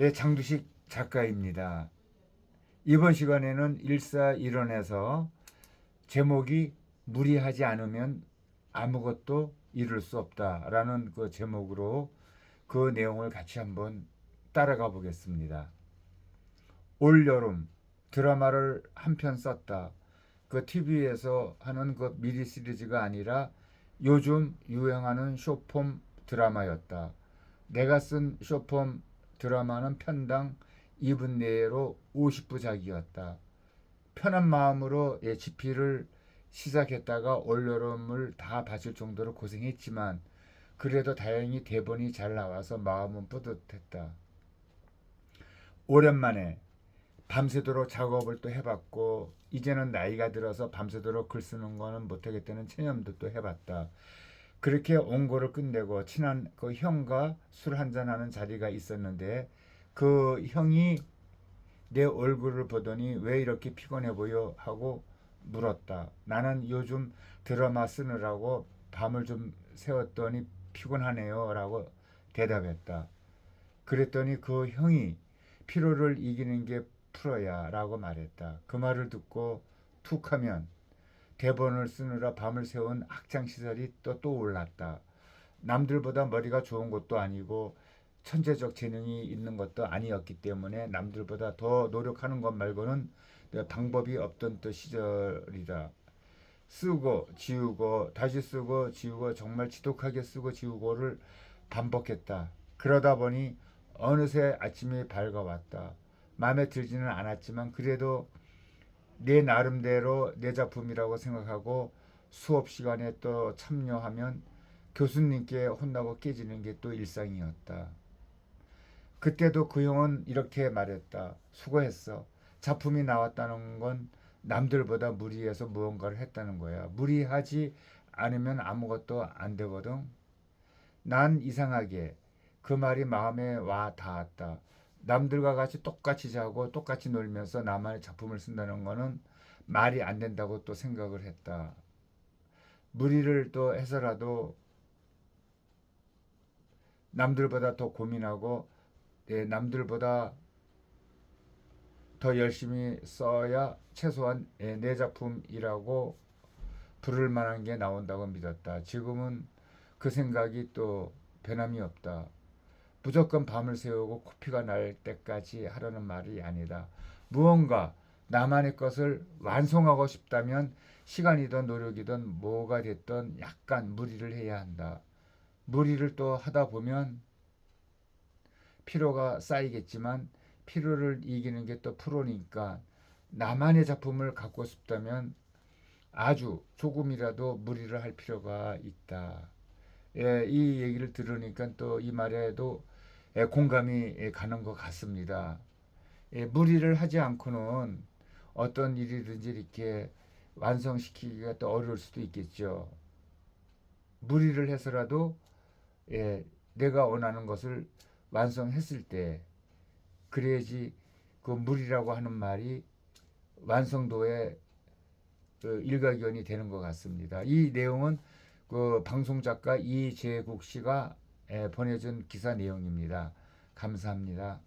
예, 장두식 작가입니다. 이번 시간에는 일사일원에서 제목이 무리하지 않으면 아무것도 이룰 수 없다라는 그 제목으로 그 내용을 같이 한번 따라가 보겠습니다. 올 여름 드라마를 한 편 썼다. 그 TV에서 하는 그 미리 시리즈가 아니라 요즘 유행하는 쇼폼 드라마였다. 내가 쓴 쇼폼 드라마는 편당 2분 내로 50부작이었다. 편한 마음으로 예, 집필을 시작했다가 올여름을 다 바칠 정도로 고생했지만 그래도 다행히 대본이 잘 나와서 마음은 뿌듯했다. 오랜만에 밤새도록 작업을 또 해봤고 이제는 나이가 들어서 밤새도록 글 쓰는 거는 못하겠다는 체념도 또 해봤다. 그렇게 온고를 끝내고 친한 그 형과 술 한잔하는 자리가 있었는데 그 형이 내 얼굴을 보더니 왜 이렇게 피곤해 보여 하고 물었다. 나는 요즘 드라마 쓰느라고 밤을 좀 새웠더니 피곤하네요 라고 대답했다. 그랬더니 그 형이 피로를 이기는 게 풀어야 라고 말했다. 그 말을 듣고 툭 하면 대본을 쓰느라 밤을 새운 학창 시절이 또 떠올랐다. 남들보다 머리가 좋은 것도 아니고 천재적 재능이 있는 것도 아니었기 때문에 남들보다 더 노력하는 것 말고는 방법이 없던 또 시절이다. 쓰고 지우고 다시 쓰고 지우고 정말 지독하게 쓰고 지우고를 반복했다. 그러다 보니 어느새 아침이 밝아왔다. 마음에 들지는 않았지만 그래도 내 나름대로 내 작품이라고 생각하고 수업 시간에 또 참여하면 교수님께 혼나고 깨지는 게 또 일상이었다. 그때도 그 형은 이렇게 말했다. 수고했어. 작품이 나왔다는 건 남들보다 무리해서 무언가를 했다는 거야. 무리하지 않으면 아무것도 안 되거든. 난 이상하게 그 말이 마음에 와 닿았다. 남들과 같이 똑같이 자고 똑같이 놀면서 나만의 작품을 쓴다는 거는 말이 안 된다고 또 생각을 했다. 무리를 또 해서라도 남들보다 더 고민하고 예, 남들보다 더 열심히 써야 최소한 예, 내 작품이라고 부를 만한 게 나온다고 믿었다. 지금은 그 생각이 또 변함이 없다. 무조건 밤을 새우고 코피가 날 때까지 하라는 말이 아니다. 무언가 나만의 것을 완성하고 싶다면 시간이든 노력이든 뭐가 됐든 약간 무리를 해야 한다. 무리를 또 하다 보면 피로가 쌓이겠지만 피로를 이기는 게 또 프로니까 나만의 작품을 갖고 싶다면 아주 조금이라도 무리를 할 필요가 있다. 예, 이 얘기를 들으니까 또 이 말에도 예, 공감이 예, 가는 것 같습니다. 예, 무리를 하지 않고는 어떤 일이든지 이렇게 완성시키기가 또 어려울 수도 있겠죠. 무리를 해서라도 예, 내가 원하는 것을 완성했을 때 그래야지 그 무리라고 하는 말이 완성도의 그 일가견이 되는 것 같습니다. 이 내용은 그 방송 작가 이재국 씨가 예, 보내준 기사 내용입니다. 감사합니다.